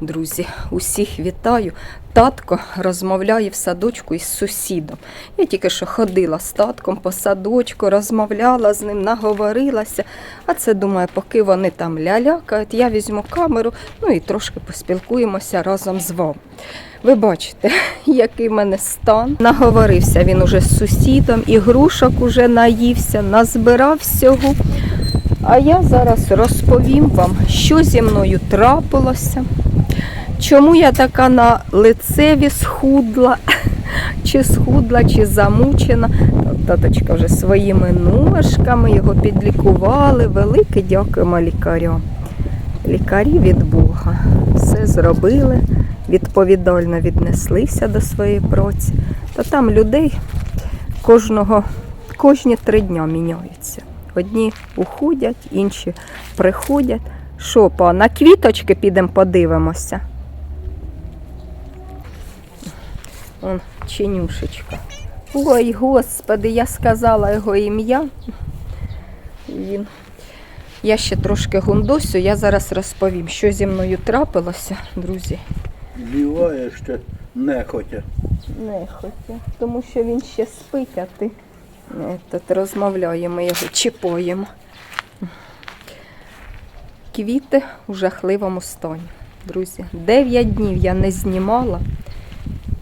Друзі, усіх вітаю. Татко розмовляє в садочку із сусідом. Я тільки що ходила з татком по садочку, розмовляла з ним, наговорилася. А це думаю, поки вони там лялякають, я візьму камеру, ну і трошки поспілкуємося разом з вами. Ви бачите, який в мене стан. Наговорився він уже з сусідом, ігрушок уже наївся, назбирав всього. А я зараз розповім вам, що зі мною трапилося. Чому я така на лицеві схудла, чи схудла, чи замучена. Таточка вже своїми ножками його підлікували. Велике дякуємо лікарям. Лікарі від Бога все зробили, відповідально віднеслися до своєї праці. Та там людей кожного, кожні три дня міняються. Одні уходять, інші приходять. Що, па, на квіточки підемо подивимося. Он чинюшечка. Ой, господи, я сказала його ім'я. Він. Я ще трошки гундосю, я зараз розповім, що зі мною трапилося, друзі. Зіває ще нехотя. Не хотя, тому що він ще спить, а ти е, тут розмовляємо, його чіпаємо. Квіти у жахливому стані. Друзі, 9 днів я не знімала,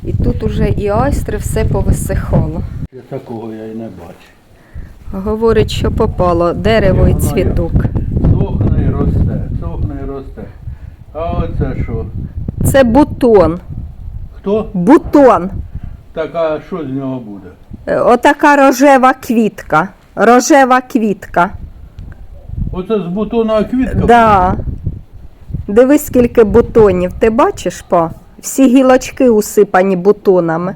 і тут уже і айстри все повисихало. Я такого я й не бачу. Говорить, що попало дерево і цвіток. Сохне і росте, сохне і росте. А оце що? Це бутон. Хто? Бутон. Так, а що з нього буде? Е, Отака рожева квітка. Рожева квітка. Оце з бутона квітка? Да. Дивись, скільки бутонів. Ти бачиш, па? Всі гілочки усипані бутонами.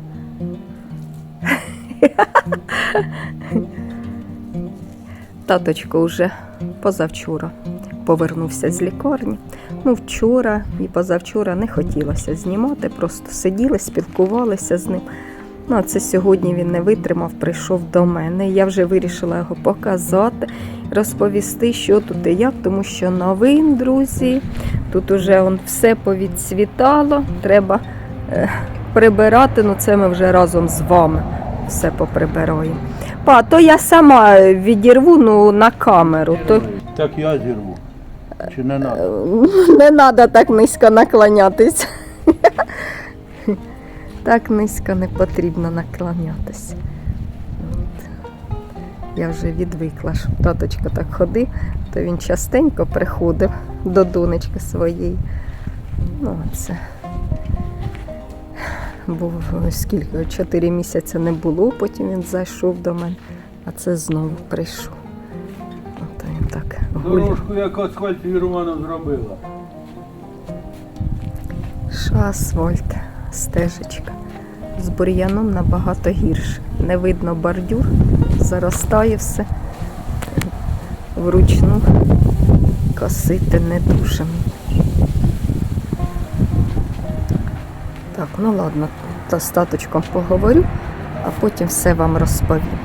Таточко вже позавчора повернувся з лікарні. Ну, вчора і позавчора не хотілося знімати, просто сиділи, спілкувалися з ним. Ну, а це сьогодні він не витримав, прийшов до мене. Я вже вирішила його показати, розповісти, що тут і як, тому що новин, друзі. Тут уже он все повідцвітало, треба е, прибирати, ну це ми вже разом з вами все поприбираємо. Па, то я сама відірву ну, на камеру. То Так я зірву. Чи не треба? не треба так низько наклонятися. Так низько не потрібно наклонятися. Я вже відвикла, щоб таточка так ходив, то він частенько приходив до донечки своєї. Ну, це. Був скільки, чотири місяці не було, потім він зайшов до мене, а це знову прийшов. От він так гуляє. Дорожку як асфальт Романа зробила. Що асфальт, стежечка. З бур'яном набагато гірше. Не видно бордюр, заростає все. Вручну косити не дуже. Так, ну ладно, то з таточком поговорю, а потім все вам розповім.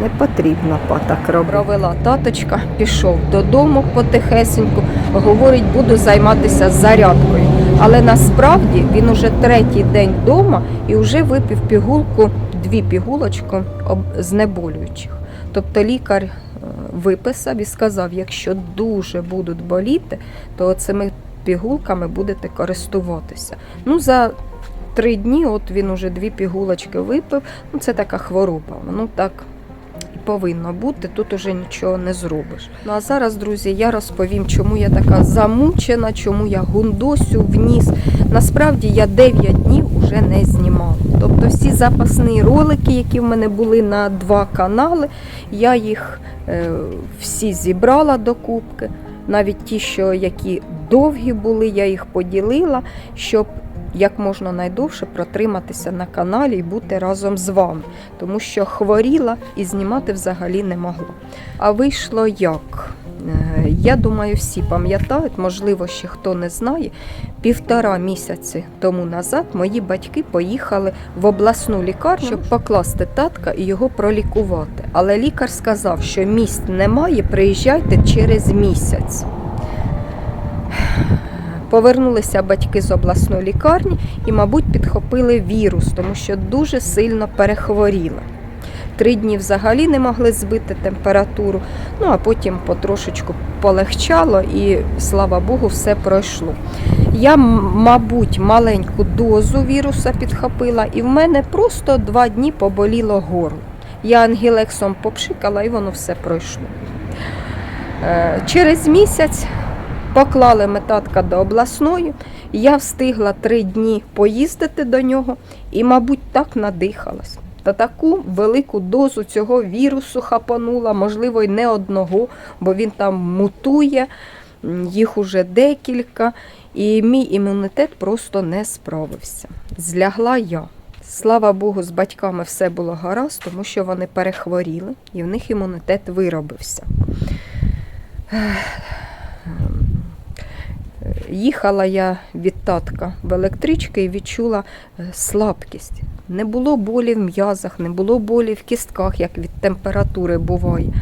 Не потрібно так робити. Провела таточка, пішов додому потихесеньку, говорить, буду займатися зарядкою. Але насправді він уже третій день вдома і вже випив пігулку, дві пігулочки знеболюючих. Тобто лікар е, виписав і сказав, якщо дуже будуть боліти, то цими пігулками будете користуватися. Ну, за три дні от він уже дві пігулочки випив. Ну, це така хвороба. Ну так повинно бути, тут уже нічого не зробиш. Ну а зараз, друзі, я розповім, чому я така замучена, чому я гундосю вніс. Насправді я 9 днів уже не знімала. Тобто всі запасні ролики, які в мене були на два канали, я їх е, всі зібрала до кубки. Навіть ті, що які довгі були, я їх поділила, щоб як можна найдовше протриматися на каналі і бути разом з вами, тому що хворіла і знімати взагалі не могла. А вийшло як? Е, Я думаю, всі пам'ятають, можливо, ще хто не знає. Півтора місяці тому назад мої батьки поїхали в обласну лікарню, щоб покласти татка і його пролікувати. Але лікар сказав, що місць немає, приїжджайте через місяць. Повернулися батьки з обласної лікарні і, мабуть, підхопили вірус, тому що дуже сильно перехворіли. Три дні взагалі не могли збити температуру, ну а потім потрошечку полегчало і, слава Богу, все пройшло. Я, мабуть, маленьку дозу віруса підхопила, і в мене просто два дні поболіло горло. Я ангілексом попшикала, і воно все пройшло. Е, Через місяць поклали метатка до обласної. Я встигла три дні поїздити до нього і, мабуть, так надихалась. Та таку велику дозу цього вірусу хапанула, можливо, й не одного, бо він там мутує, їх уже декілька, і мій імунітет просто не справився. Злягла я. Слава Богу, з батьками все було гаразд, тому що вони перехворіли і в них імунітет виробився. Їхала я від татка в електрички і відчула е, слабкість. Не було болі в м'язах, не було болі в кістках, як від температури буває,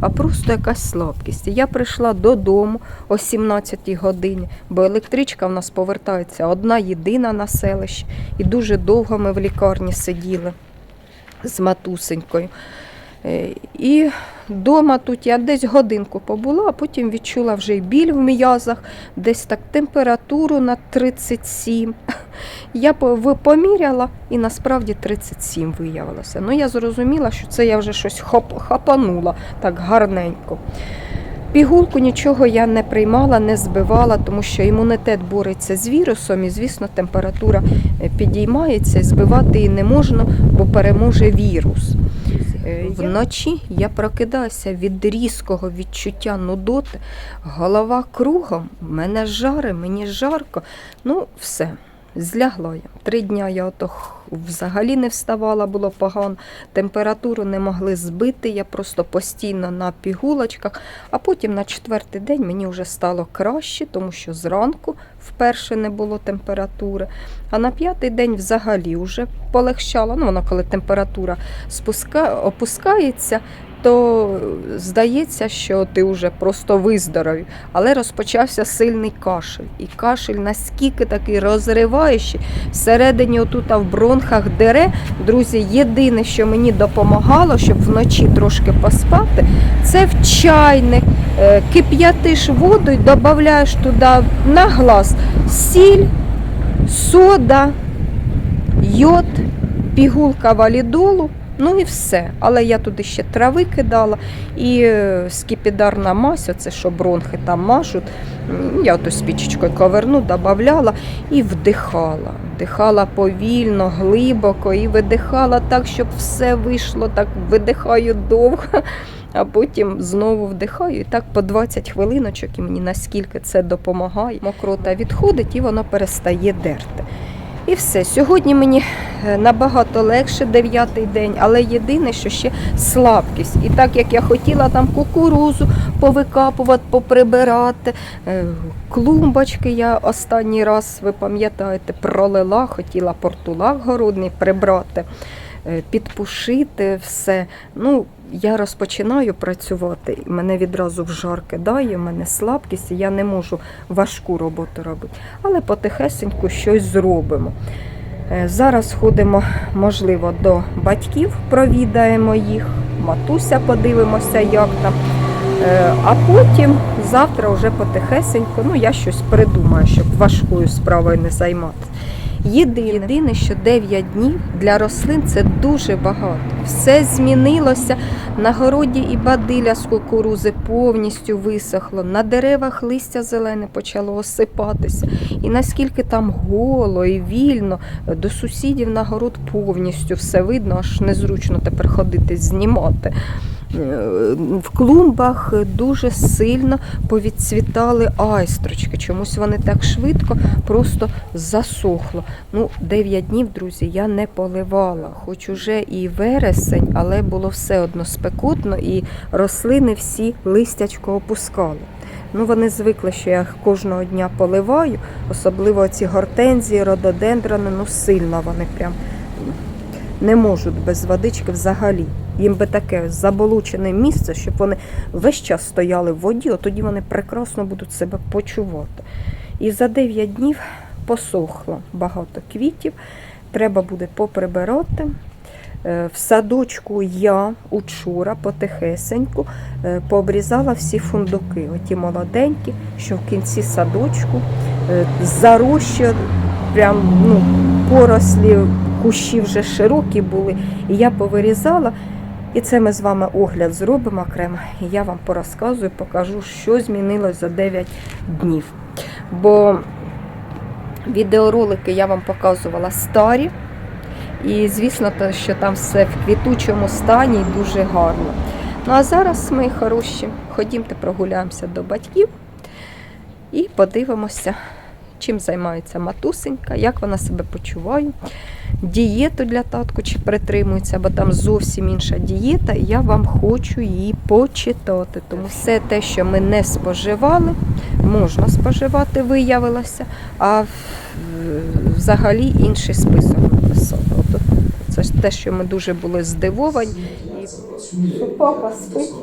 а просто якась слабкість. Я прийшла додому о 17 годині, бо електричка в нас повертається одна єдина на селищі, і дуже довго ми в лікарні сиділи з матусенькою. Е, І вдома тут я десь годинку побула, а потім відчула вже й біль в м'язах, десь так температуру на 37. Я поміряла і насправді 37 виявилося. Ну я зрозуміла, що це я вже щось хоп- хапанула так гарненько. Пігулку нічого я не приймала, не збивала, тому що імунітет бореться з вірусом, і, звісно, температура е, підіймається, збивати її не можна, бо переможе вірус. Е, Вночі я прокидаюся від різкого відчуття нудоти, голова кругом, мене жаре, мені жарко. Ну, все, злягла я. Три дня я ото взагалі не вставала, було погано. Температуру не могли збити, я просто постійно на пігулочках. А потім на четвертий день мені вже стало краще, тому що зранку вперше не було температури. А на п'ятий день взагалі вже полегшало. Ну, воно коли температура спуска... опускається, то е, здається, що ти вже просто виздоровів. Але розпочався сильний кашель. І кашель наскільки такий розриваючий, всередині отут в бронхах дере. Друзі, єдине, що мені допомагало, щоб вночі трошки поспати, це в чайник. Е, Кип'ятиш воду і додаєш туди на глаз сіль, сода, йод, пігулка валідолу. Ну і все. Але я туди ще трави кидала і е, скіпідарна мазь, оце що бронхи там мажуть. Я ото спічечкою коверну, додавала і вдихала. Вдихала повільно, глибоко і видихала так, щоб все вийшло. Так видихаю довго, а потім знову вдихаю. І так по 20 хвилиночок, і мені наскільки це допомагає. Мокрота відходить і воно перестає дерти. І все. Сьогодні мені е, набагато легше дев'ятий день, але єдине, що ще слабкість. І так як я хотіла там кукурузу повикапувати, поприбирати, е, клумбочки я останній раз, ви пам'ятаєте, пролила, хотіла портулак городний прибрати, підпушити все. Ну, я розпочинаю працювати, мене відразу в жар кидає, в мене слабкість, і я не можу важку роботу робити. Але потихесеньку щось зробимо. Е, Зараз ходимо, можливо, до батьків, провідаємо їх, матуся подивимося, як там. Е, А потім завтра вже потихесенько, ну я щось придумаю, щоб важкою справою не займатися. Єдине, єдине, що 9 днів для рослин це дуже багато. Все змінилося. На городі і бадиля з кукурузи повністю висохло. На деревах листя зелене почало осипатися. І наскільки там голо і вільно, до сусідів на город повністю все видно, аж незручно тепер ходити, знімати. Е, В клумбах дуже сильно повідцвітали айстрочки. Чомусь вони так швидко просто засохло. Ну, 9 днів, друзі, я не поливала, хоч уже і вересень, але було все одно спекотно, і рослини всі листячко опускали. Ну, вони звикли, що я кожного дня поливаю, особливо ці гортензії, рододендрони, ну сильно вони прям не можуть без водички взагалі. Їм би таке заболочене місце, щоб вони весь час стояли в воді, тоді вони прекрасно будуть себе почувати. І за 9 днів посохло багато квітів. Треба буде поприбирати. Е, В садочку я учора потихесеньку е, пообрізала всі фундуки, оті молоденькі, що в кінці садочку е, зарощі, прям ну, порослі, кущі вже широкі були. І я повирізала. І це ми з вами огляд зробимо окремо. І я вам порозказую, покажу, що змінилось за 9 днів. Бо відеоролики я вам показувала старі. І звісно, що там все в квітучому стані і дуже гарно. Ну а зараз, мої хороші, ходімте прогуляємося до батьків і подивимося, чим займається матусенька, як вона себе почуває. Дієту для татку чи притримується, бо там зовсім інша дієта, і я вам хочу її почитати. Тому все те, що ми не споживали, можна споживати, виявилося, а взагалі інший список написали. Це ж те, що ми дуже були здивовані. Папа спить.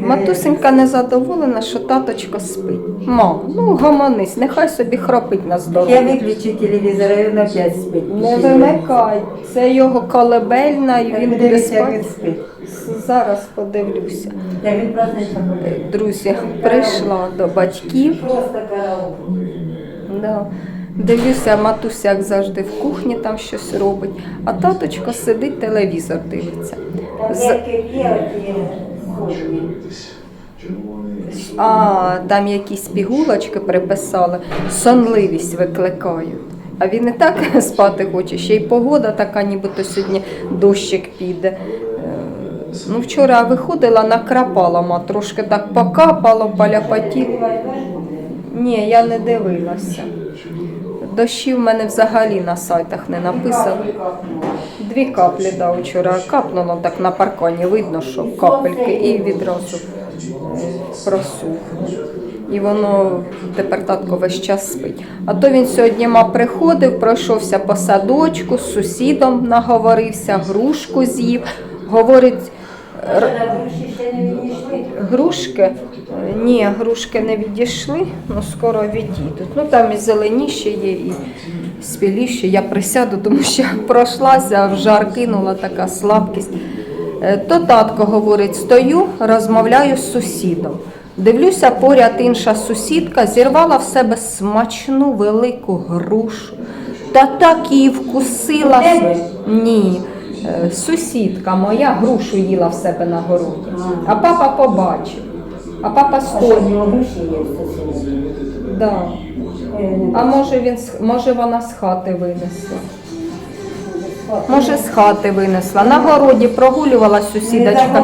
Матусенька незадоволена, що таточко спить. Мам, ну гаманись, нехай собі храпить на Я виключу телевізор, і він опять спить. Не вимикай, це його колебельна і він буде спати. Зараз подивлюся. Друзі, прийшла до батьків. Просто. Да. Дивлюся, матуся, як завжди, в кухні там щось робить, а таточко сидить, телевізор дивиться. З- сходні. А там якісь пігулочки приписали, сонливість викликають. А він і так спати хоче, ще й погода така, нібито сьогодні дощик піде. Е, Ну, вчора виходила, накрапала, ма, трошки так покапало, поляпотіло. Ні, я не дивилася. Дощі в мене взагалі на сайтах не написано. Дві каплі да, вчора капнуло так на паркані, видно, що капельки, і відразу просух. І воно тепер татко весь час спить. А то він сьогодні ма приходив, пройшовся по садочку, з сусідом наговорився, грушку з'їв. Говорить, Грушки? Ні, грушки не відійшли, але скоро відійдуть. Ну там і зеленіші є, і спіліші. Я присяду, тому що пройшлася, в жар кинула така слабкість. Е, То татко говорить, стою, розмовляю з сусідом. Дивлюся, поряд інша сусідка зірвала в себе смачну велику грушу. Та так її вкусила. Ні. Е, Сусідка моя грушу їла в себе на городі. А папа побачив. А папа стоїть. Да. Е, А може він може вона з хати винесла? Може з хати винесла. На городі прогулювала сусідочка.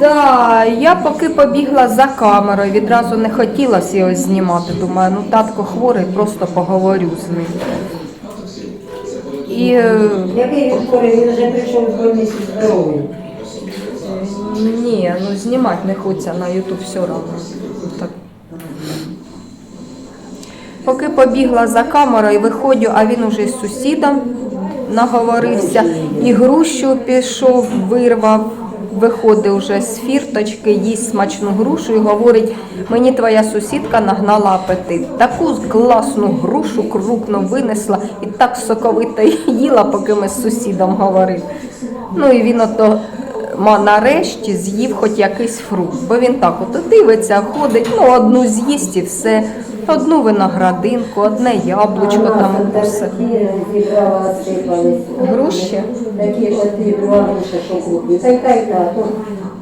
Да, я поки побігла за камерою, відразу не хотілося його знімати. Думаю, ну татко хворий, просто поговорю з ним. І е, Який він він вже прийшов з больниці здоровий. ні, ну знімати не хочеться на Ютуб все одно. Так. Поки побігла за камерою, виходжу, а він уже з сусідом наговорився. І грушу пішов, вирвав, виходить вже з фірточки, їсть смачну грушу і говорить, мені твоя сусідка нагнала апетит. Таку класну грушу крупну винесла і так соковито їла, поки ми з сусідом говорили. Ну і він ото ма нарешті з'їв хоч якийсь фрукт, бо він так от дивиться, ходить, ну одну з'їсть і все, одну виноградинку, одне яблучко там сипались. Груші?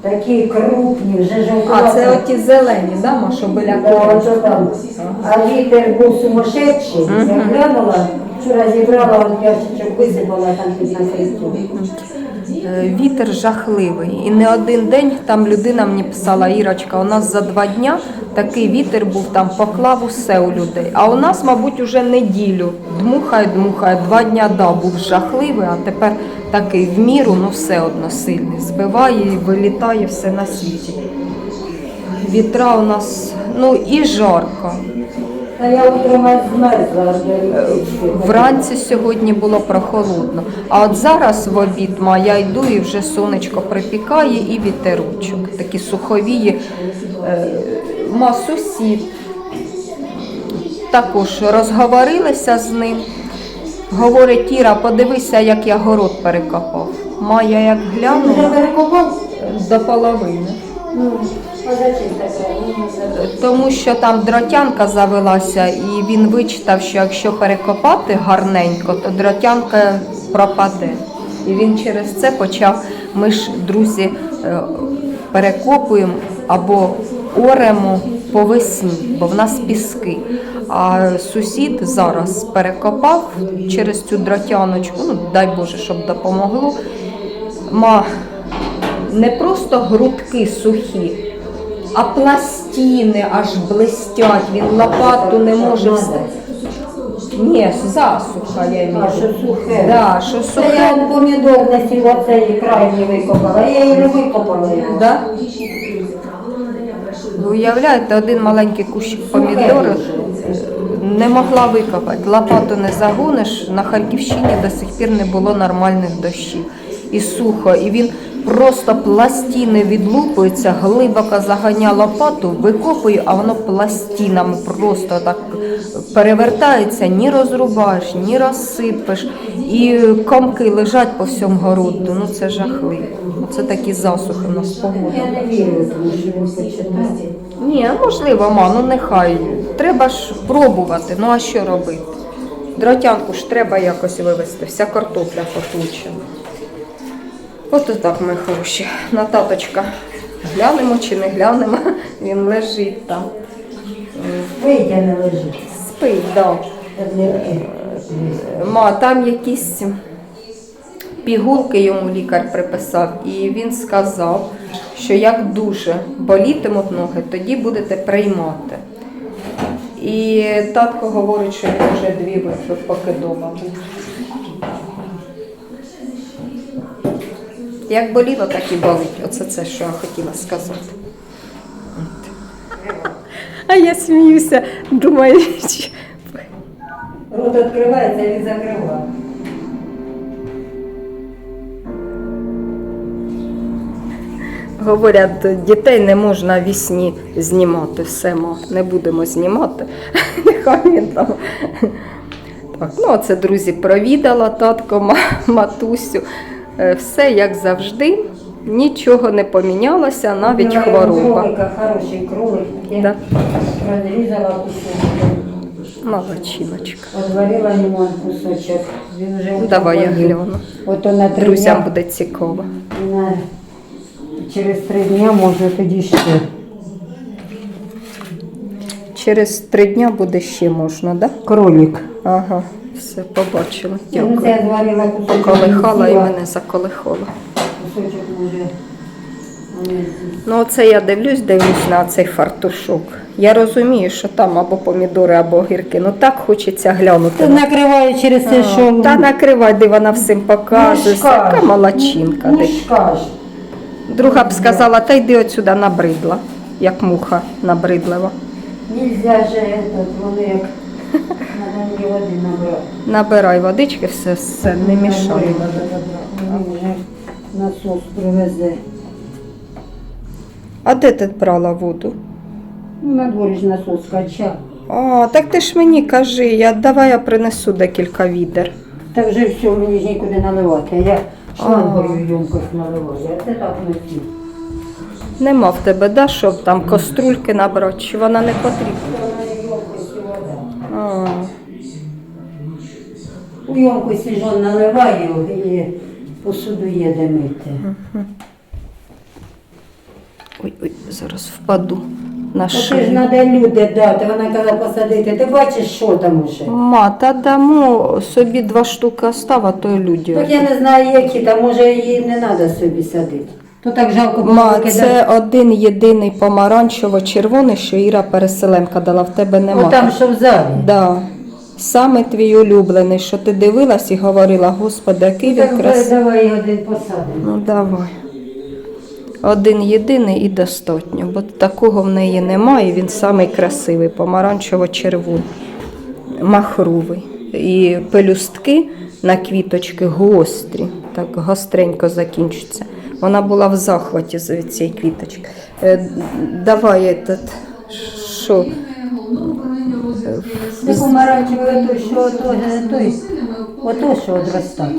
Такі крупні. Вже жовтуваті. А, це оті зелені, да, ма, що біля там. А вітер був сумасшедший. Я глянула, вчора зібрала, от ящичок висипала там під накриттю. Е, Вітер жахливий. І не один день там людина мені писала, Ірочка, у нас за два дня такий вітер був там, поклав усе у людей. А у нас, мабуть, уже неділю дмухає, дмухає. Два дня да, був жахливий, а тепер такий в міру, ну все одно сильний. Збиває і вилітає все на світі. Вітра у нас, ну і жарко. Та я утром змерзла. аж до річки. Вранці сьогодні було прохолодно, а от зараз в обід ма, я йду і вже сонечко припікає і вітерочок. Такі суховії Е, Ма сусід також розговорилися з ним. Говорить, Іра, подивися, як я город перекопав. Майя як Він глянула перекопав? до половини. Ну, Тому що там дротянка завелася, і він вичитав, що якщо перекопати гарненько, то дротянка пропаде. І він через це почав. Ми ж, друзі, е, перекопуємо або оремо по весні, бо в нас піски. А сусід зараз перекопав через цю дротяночку, ну дай Боже, щоб допомогло. Ма не просто грудки сухі, а пластини аж блистять. Він лопату не може встати. Ні, засуха я А, що сухе? Да, що Це сухе. я помідор на сіло цей край не викопала. Я її не викопала. Да? Ви уявляєте, один маленький кущик помідори не могла викопати. Лопату не загониш. На Харківщині до сих пір не було нормальних дощів. І сухо. І він просто пластини відлупується, глибоко заганяє лопату, викопує, а воно пластинами просто так перевертається, ні розрубаєш, ні розсипеш. І комки лежать по всьому городу. Ну це жахливо. Це такі засухи в нас погода. Я не вірю, що. Ні, можливо, ма, ну нехай. Треба ж пробувати. Ну а що робити? Дротянку ж треба якось вивезти, вся картопля потучена. От так, мої хороші. На таточка глянемо чи не глянемо, він лежить там. Вийдя не лежить. Спить, да. Ма, там якісь пігулки йому лікар приписав, і він сказав, що як дуже болітимуть ноги, тоді будете приймати. І татко говорить, що він вже дві поки вдома був. Як боліло, так і болить. Оце це, що я хотіла сказати. От. А я сміюся, думаю, Рот відкривається, він закриває. Говорять, дітей не можна в вісні знімати. Все, ма, не будемо знімати. Нехай він там. Так, ну, це, друзі, провідала татко, матусю. Е, Все як завжди, нічого не помінялося, навіть хвороба. Хороший кролик. Да. розрізала кусочок. Молодчиночка. Одварила лимон кусочок. Він вже Ну, Давай я гляну. От вона три Друзям дня, буде цікаво. на... через три дня можна тоді ще. Через три дня буде ще можна, так? Да? Кролик. Ага, все, побачила. Дякую. Поколихала і мене заколихала. Ну, оце я дивлюсь, дивлюсь на цей фартушок. Я розумію, що там або помідори, або огірки. Ну так хочеться глянути. Ти накриває через це, що... Та накривай, де вона всім показує. Шкаш. Така молодчинка. Ну, Друга б сказала, та йди отсюди набридла, як муха набридлива. Нельзя же этот, вони як надо мені води набрати. Набирай водички, все, все, не мішай. Він вже насос привезе. А де ти брала воду? Ну, на дворі ж насос качав. А, так ти ж мені кажи, я, давай я принесу декілька відер. Та вже все, мені ж нікуди наливати. Я шлангою Ага. ємкость наливаю. А це так не ті. Нема в тебе, да, щоб там каструльки набрати, чи вона не потрібна? А, У ємкості ж он наливаю і посуду є де мити. ой, ой, зараз впаду на Та ти ж шию. треба люди дати, вона казала посадити. Ти бачиш, що там уже? Ма, та дамо собі два штуки остав, а то й люди. Так я не знаю, які там, може її не треба собі садити. То так жалко було Ма, викидати. це один єдиний помаранчево-червоний, що Іра Переселенка дала, в тебе нема. О, там, що в залі. Да. Саме твій улюблений, що ти дивилась і говорила, господи, який він Так красивий. давай один посадимо. Ну давай. Один єдиний і достатньо, бо такого в неї немає. Він самий красивий, помаранчево-червоний, махровий. І пелюстки на квіточки гострі, так гостренько закінчуються. Вона була в захваті з цієї квіточки. Е, давай этот, що? Не помаранчевий той, що ото, е, той, ото, що одростає.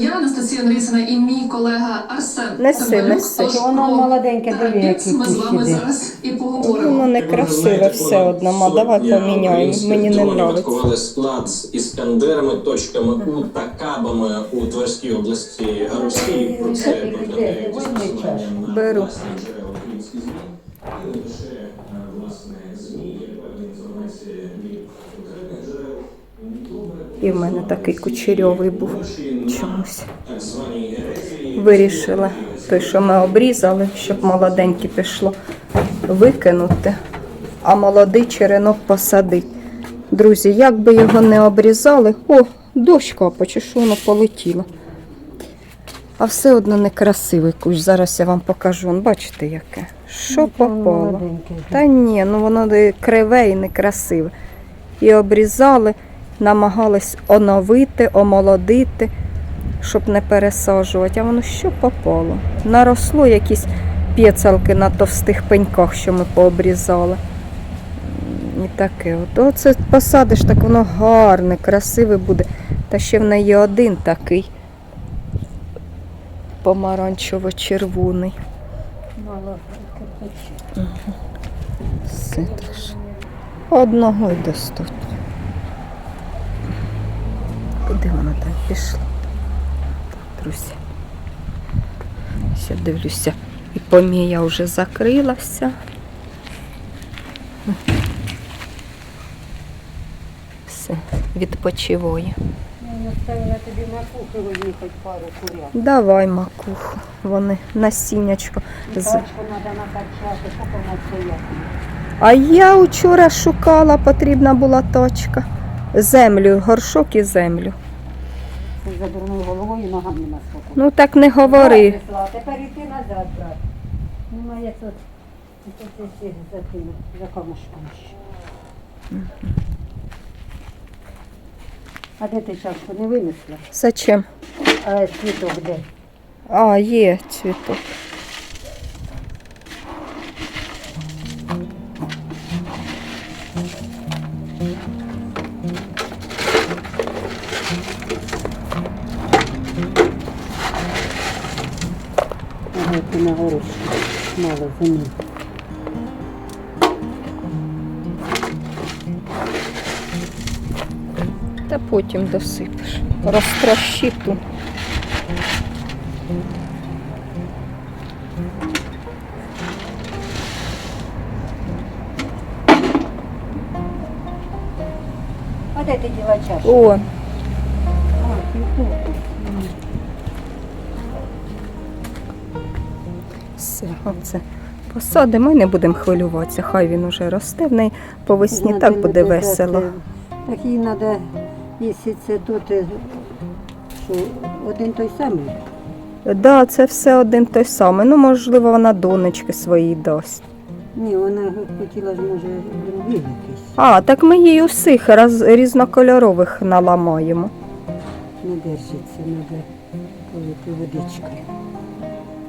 Я Анастасія Новіцина і мій колега Арсен. Неси, неси. Тож Воно про молоденьке, диви, який Ми з вами зараз і поговоримо. Воно не красиве все одно, ма, давай поміняємо. Мені не подобається. Склад з іскандерами, точками У та кабами у Тверській області Росії. Про це повідомляють Беру. І в мене такий кучерьовий був чомусь. Вирішила той, що ми обрізали, щоб молоденьке пішло, викинути, а молодий черенок посадити. Друзі, як би його не обрізали, о, капоче, що воно полетіло. А все одно некрасивий кущ. Зараз я вам покажу. Вон, бачите, яке? Що попало? Та ні, ну воно криве і некрасиве. І обрізали, намагались оновити, омолодити, щоб не пересаджувати. А воно що попало? Наросло якісь п'єцалки на товстих пеньках, що ми пообрізали. І таке. От оце посадиш, так воно гарне, красиве буде. Та ще в неї один такий помаранчево-червоний. Мало. Все так. Одного й достатньо. Куди воно там пішло? Так, друзі. Ще дивлюся. І помія вже закрилася. Все, відпочиває. Я тобі на кухню хоч пару курят. Давай макуху. Вони насіннячко. З... Вона. А я вчора шукала, потрібна була точка. Землю, горшок і землю. Це за дурною головою і ногами наскоку. Ну так не говори. Тепер іти назад, брат. Немає тут. Тут ці за тим, за камушком ще. А де ти чашку не винесла? Зачем? А цвіток де? А, є цвіток. Мало землі. Та потім досипеш. Розтрощи тут. А де ти діла чашку? О, А, цвіток. все, оце. Посадимо і не будемо хвилюватися. Хай він уже росте в неї по весні, так буде весело. дати. Так їй треба, якщо це тут, е, що один той самий. Так, да, це все один той самий. Ну, можливо, вона донечки свої дасть. Ні, вона хотіла ж, може, другий якийсь. А, так ми їй усіх роз, різнокольорових наламаємо. Не держиться, треба полити водичкою.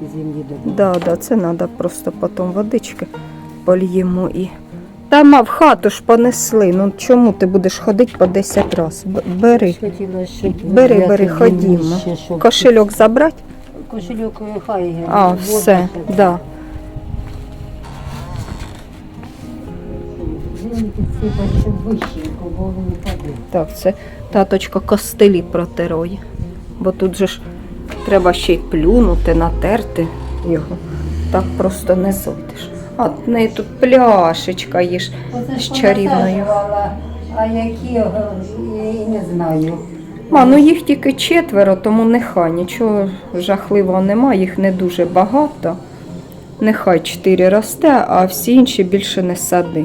І землі добавити. Да, да, це треба просто потім водички польємо і. Та ма в хату ж понесли. Ну чому ти будеш ходити по 10 разів? Бери. Хотіла, щоб Бери, бери, ходімо. ще, щоб- Кошельок забрати? Кошельок е, хай. А, вода все, ще. да. Щоб вищенько, бо. Так, це таточко костелі протироє. Бо тут же ж треба ще й плюнути, натерти його. Так просто не зойдеш. А в неї тут пляшечка є ж з чарівною. А які, я і не знаю. Ма, ну їх тільки четверо, тому нехай нічого жахливого немає, їх не дуже багато. Нехай чотири росте, а всі інші більше не сади.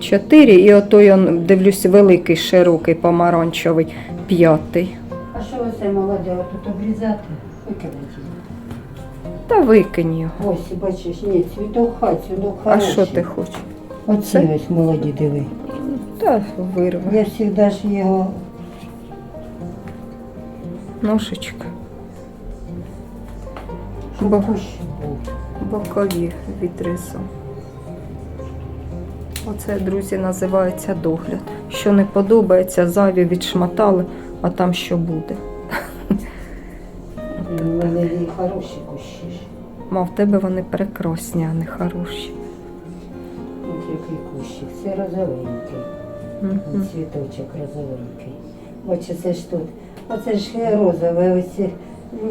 Чотири і отой, он, дивлюсь, великий, широкий, помаранчевий, п'ятий. А що оце молоде, тут обрізати? Викидати. Та викинь його. Ось, бачиш, ні, цвіток хай, цвіток А хороший. що ти хочеш? Оці ось молоді диви. Та вирви. Я завжди ж його, Ножичка. Бо- Кущ. бокові відрізу. Оце, друзі, називається догляд. Що не подобається, зайві відшматали, а там що буде. У мене і хороші кущі. Ма, в тебе вони прекрасні, а не хороші. Ось який кущик. Це розовенький. Цвіточок розовенький. Оце це ж тут. Оце ж розове, ось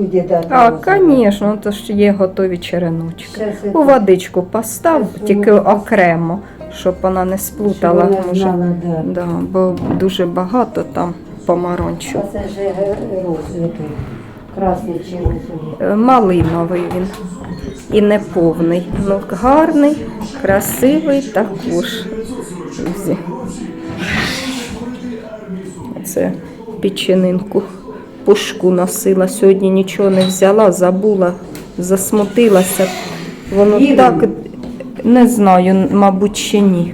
люди дати. А, звісно, то ж є готові череночки. Щас У водичку постав, Щас тільки воно- окремо, щоб вона не сплутала. Щоб вона може. знала, да. Да, бо дуже багато там помаранчу. А це ж е. Красний чи розовий. Е, Малиновий він. І не повний. Ну, гарний, красивий також. Друзі. Це печенинку пушку носила. Сьогодні нічого не взяла, забула, засмутилася. Воно Їли? так не знаю, мабуть, ще ні.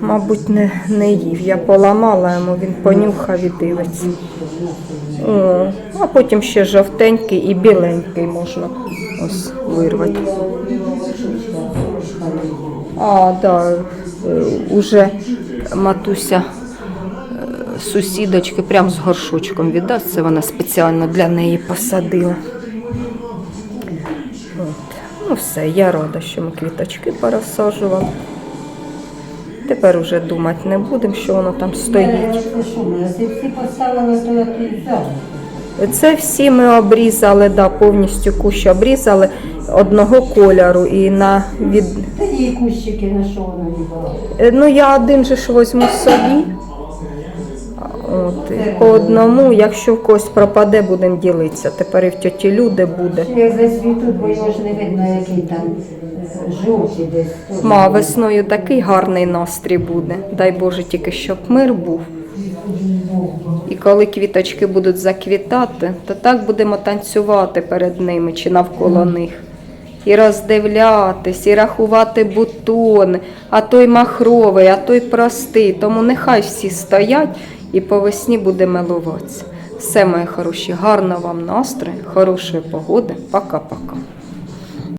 Мабуть, не, не їв. Я поламала йому, він понюхав і дивиться. О, а потім ще жовтенький і біленький можна ось вирвати. А, да, е, уже матуся е, сусідочки прям з горшочком віддасть. Вона спеціально для неї посадила. Ну все, я рада, що ми квіточки порозсаджували. Тепер уже думати не будемо, що воно там стоїть. Це ми? Це всі ми обрізали, да, повністю кущ обрізали одного кольору. І на від... Та її кущики, на що вона не брала? Е, Ну, я один же ж возьму собі. От, і по одному, якщо в когось пропаде, будемо ділитися. Тепер і в тьоті люди буде. Як засвітуть, бо його ж не видно, який там жовтий десь. Ма, весною такий гарний настрій буде. Дай Боже, тільки щоб мир був. І коли квіточки будуть заквітати, то так будемо танцювати перед ними чи навколо них. І роздивлятись, і рахувати бутони, а той махровий, а той простий. Тому нехай всі стоять і по весні буде милуватися. Все, мої хороші, гарного вам настрою, хорошої погоди. Пока-пока.